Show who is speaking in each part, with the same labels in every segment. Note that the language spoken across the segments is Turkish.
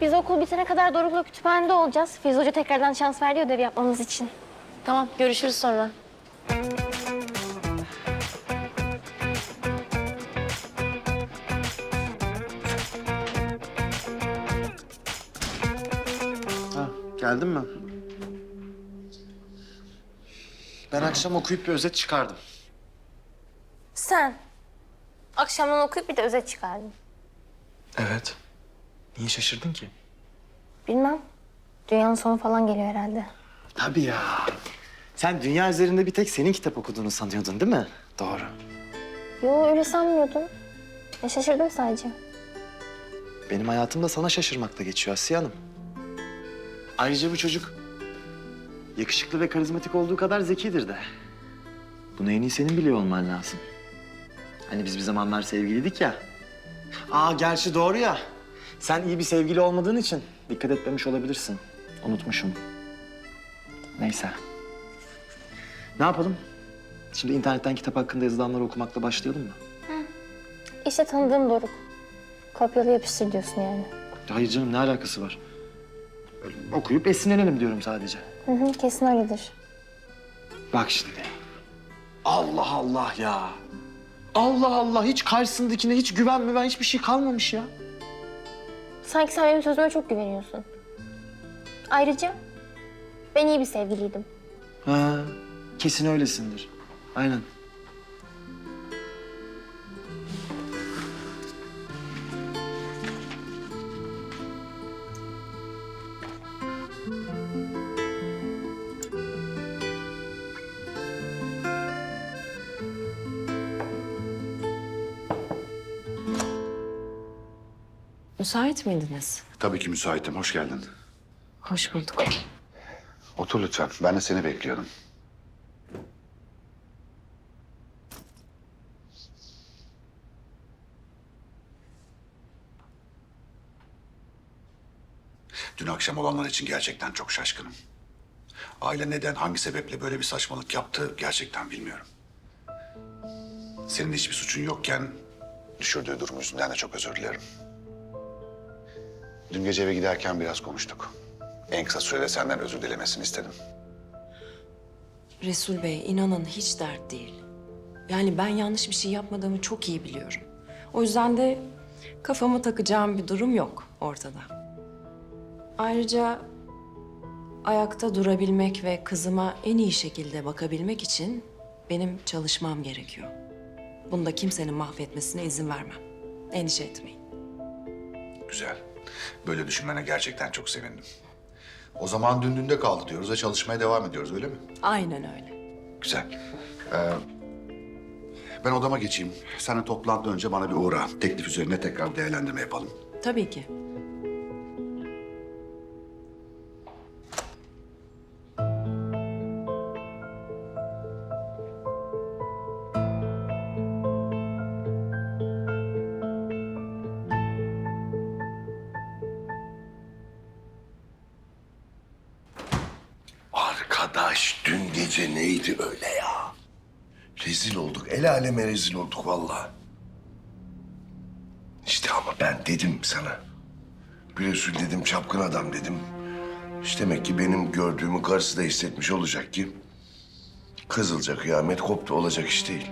Speaker 1: Biz okul bitene kadar Doruk'la kütüphanede olacağız. Filiz Hoca tekrardan şans verdi ödev yapmamız için.
Speaker 2: Tamam görüşürüz sonra.
Speaker 3: Ha, geldin mi? Ben akşam okuyup bir özet çıkardım.
Speaker 1: Sen akşamdan okuyup bir de özet çıkardın.
Speaker 3: Evet. Niye şaşırdın ki?
Speaker 1: Bilmem. Dünyanın sonu falan geliyor herhalde.
Speaker 3: Tabii ya. Sen dünya üzerinde bir tek senin kitap okuduğunu sanıyordun değil mi? Doğru.
Speaker 1: Yo öyle sanmıyordum. Ya şaşırdım sadece.
Speaker 3: Benim hayatım da sana şaşırmakla geçiyor Asiye Hanım. Ayrıca bu çocuk yakışıklı ve karizmatik olduğu kadar zekidir de. Bunu en iyi senin biliyor olman lazım. Hani biz bir zamanlar sevgiliydik ya. Aa gerçi doğru ya. Sen iyi bir sevgili olmadığın için dikkat etmemiş olabilirsin. Unutmuşum. Neyse. Ne yapalım? Şimdi internetten kitap hakkında yazılanları okumakla başlayalım mı?
Speaker 1: İşte tanıdığım Doruk. Kopyala yapıştır diyorsun yani.
Speaker 3: Hayır canım ne alakası var? Öyle okuyup esinlenelim diyorum sadece.
Speaker 1: Hı hı, kesin öyledir.
Speaker 3: Bak şimdi. Allah Allah ya. Allah Allah hiç karşısındakine hiç güven müven hiçbir şey kalmamış ya.
Speaker 1: Sanki sen benim sözüme çok güveniyorsun. Ayrıca ben iyi bir sevgiliydim.
Speaker 3: Ha, kesin öylesindir. Aynen.
Speaker 2: Müsait miydiniz?
Speaker 4: Tabii ki müsaitim. Hoş geldin.
Speaker 2: Hoş bulduk.
Speaker 4: Otur lütfen. Ben de seni bekliyordum. Dün akşam olanlar için gerçekten çok şaşkınım. Aile neden, hangi sebeple böyle bir saçmalık yaptı gerçekten bilmiyorum. Senin hiçbir suçun yokken düşürdüğü durum yüzünden de çok özür dilerim. Dün gece eve giderken biraz konuştuk. En kısa sürede senden özür dilemesini istedim.
Speaker 5: Resul Bey inanın hiç dert değil. Yani ben yanlış bir şey yapmadığımı çok iyi biliyorum. O yüzden de kafama takacağım bir durum yok ortada. Ayrıca ayakta durabilmek ve kızıma en iyi şekilde bakabilmek için benim çalışmam gerekiyor. Bunu da kimsenin mahvetmesine izin vermem. Endişe etmeyin.
Speaker 4: Güzel. Böyle düşünmene gerçekten çok sevindim. O zaman dün dünde kaldı diyoruz ve çalışmaya devam ediyoruz öyle mi?
Speaker 5: Aynen öyle.
Speaker 4: Güzel. Ee, ben odama geçeyim. Seninle toplantıdan önce bana bir uğra. Teklif üzerine tekrar değerlendirme yapalım.
Speaker 5: Tabii ki.
Speaker 6: Arkadaş dün gece neydi öyle ya? Rezil olduk. El aleme rezil olduk vallahi. İşte ama ben dedim sana. Bir Resul dedim çapkın adam dedim. İşte demek ki benim gördüğümü karısı da hissetmiş olacak ki... ...Kızılca kıyamet koptu olacak iş değil.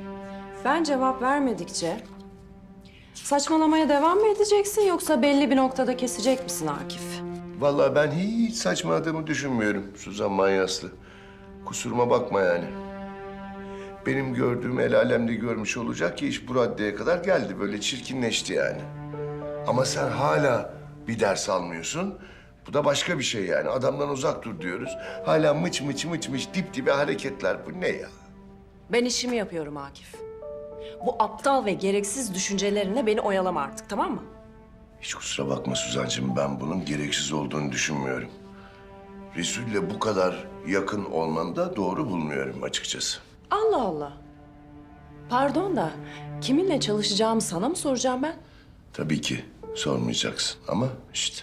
Speaker 5: Ben cevap vermedikçe saçmalamaya devam mı edeceksin yoksa belli bir noktada kesecek misin Akif?
Speaker 6: Vallahi ben hiç saçmaladığımı düşünmüyorum Suzan Manyaslı. Kusuruma bakma yani. Benim gördüğüm el alemde görmüş olacak ki iş bu raddeye kadar geldi. Böyle çirkinleşti yani. Ama sen hala bir ders almıyorsun. Bu da başka bir şey yani. Adamdan uzak dur diyoruz. Hala mıç mıç mıç mıç dip dibe hareketler. Bu ne ya?
Speaker 5: Ben işimi yapıyorum Akif. Bu aptal ve gereksiz düşüncelerinle beni oyalama artık tamam mı?
Speaker 6: Hiç kusura bakma Suzancığım. Ben bunun gereksiz olduğunu düşünmüyorum. Resul'le bu kadar yakın olmanı da doğru bulmuyorum açıkçası.
Speaker 5: Allah Allah. Pardon da kiminle çalışacağımı sana mı soracağım ben?
Speaker 6: Tabii ki sormayacaksın ama işte.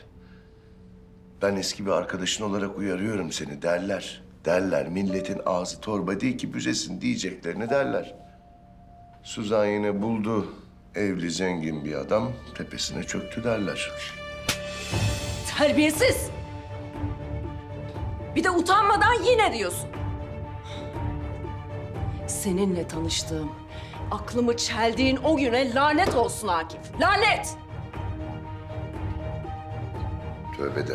Speaker 6: Ben eski bir arkadaşın olarak uyarıyorum seni derler. Derler milletin ağzı torba değil ki büzesin diyeceklerini derler. Suzan yine buldu evli zengin bir adam tepesine çöktü derler.
Speaker 5: Terbiyesiz! Bir de utanmadan yine diyorsun. Seninle tanıştığım, aklımı çeldiğin o güne lanet olsun Akif. Lanet!
Speaker 6: Tövbe de.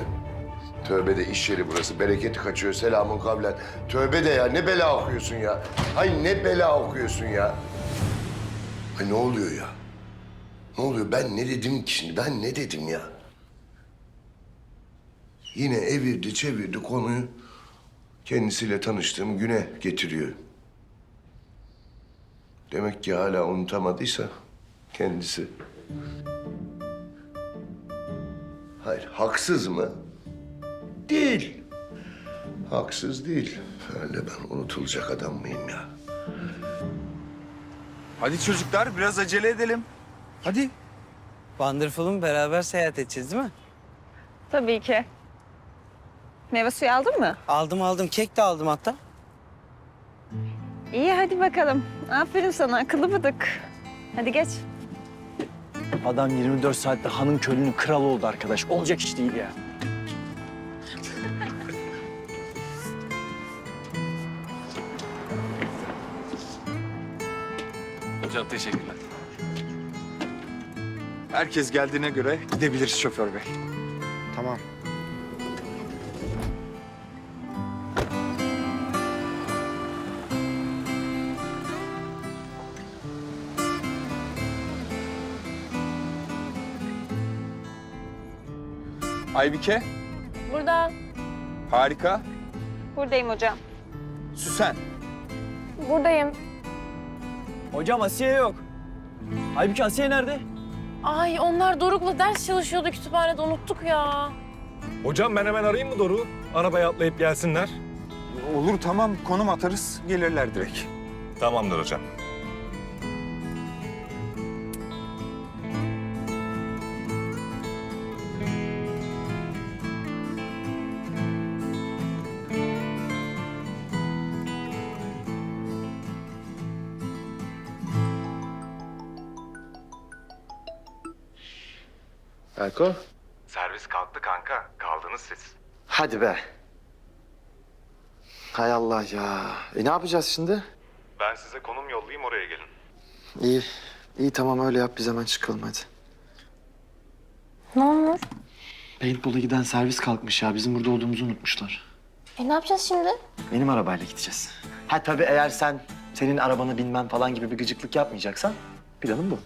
Speaker 6: Tövbe de iş yeri burası. Bereketi kaçıyor. Selamun kavlen. Tövbe de ya. Ne bela okuyorsun ya. Ay ne bela okuyorsun ya. Ay ne oluyor ya? Ne oluyor? Ben ne dedim ki şimdi? Ben ne dedim ya? Yine evirdi çevirdi konuyu. Kendisiyle tanıştığım güne getiriyor. Demek ki hala unutamadıysa kendisi. Hayır, haksız mı? Değil. Haksız değil. Öyle ben unutulacak adam mıyım ya?
Speaker 7: Hadi çocuklar biraz acele edelim. Hadi.
Speaker 8: Wonderful'un beraber seyahat edeceğiz değil mi?
Speaker 9: Tabii ki. Meyve suyu aldın mı?
Speaker 8: Aldım aldım. Kek de aldım hatta.
Speaker 9: İyi hadi bakalım. Aferin sana akıllı bıdık. Hadi geç.
Speaker 10: Adam 24 saatte hanın kölünün kralı oldu arkadaş. Olacak iş değil ya.
Speaker 7: Hocam teşekkürler. Herkes geldiğine göre gidebiliriz şoför bey.
Speaker 3: Tamam.
Speaker 7: Aybike
Speaker 1: Burada.
Speaker 7: harika.
Speaker 9: Buradayım hocam.
Speaker 7: Süsen.
Speaker 1: Buradayım.
Speaker 10: Hocam Asiye yok. Halbuki Asiye nerede?
Speaker 2: Ay onlar Doruk'la ders çalışıyordu kütüphanede unuttuk ya.
Speaker 11: Hocam ben hemen arayayım mı Doruk'u? Arabaya atlayıp gelsinler.
Speaker 7: Olur tamam konum atarız gelirler direkt.
Speaker 11: Tamamdır hocam.
Speaker 3: Erko.
Speaker 11: Servis kalktı kanka. Kaldınız siz.
Speaker 3: Hadi be. Hay Allah ya. E ne yapacağız şimdi?
Speaker 11: Ben size konum yollayayım oraya gelin.
Speaker 3: İyi. İyi tamam öyle yap biz hemen çıkalım hadi.
Speaker 1: Ne olmuş?
Speaker 3: Paintball'a giden servis kalkmış ya. Bizim burada olduğumuzu unutmuşlar.
Speaker 1: E ne yapacağız şimdi?
Speaker 3: Benim arabayla gideceğiz. Ha tabii eğer sen senin arabanı binmem falan gibi bir gıcıklık yapmayacaksan planım bu.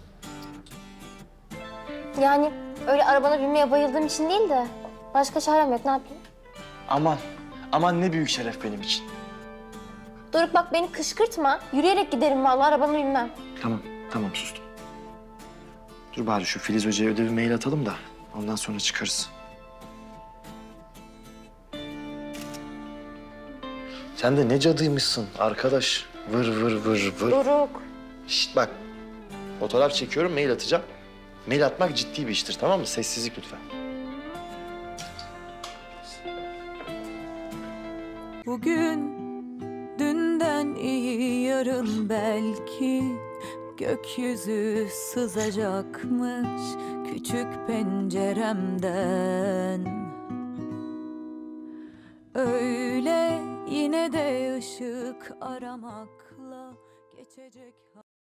Speaker 1: Yani öyle arabana binmeye bayıldığım için değil de başka çarem yok ne yapayım?
Speaker 3: Aman, aman ne büyük şeref benim için.
Speaker 1: Doruk bak beni kışkırtma. Yürüyerek giderim vallahi arabama binmem.
Speaker 3: Tamam, tamam sustum. Dur bari şu Filiz Hoca'ya ödevi mail atalım da ondan sonra çıkarız. Sen de ne cadıymışsın arkadaş. Vır vır vır vır.
Speaker 1: Doruk.
Speaker 3: Şişt bak. Fotoğraf çekiyorum, mail atacağım. Mail atmak ciddi bir iştir tamam mı? Sessizlik lütfen.
Speaker 12: Bugün dünden iyi yarın belki gökyüzü sızacakmış küçük penceremden. Öyle yine de ışık aramakla geçecek.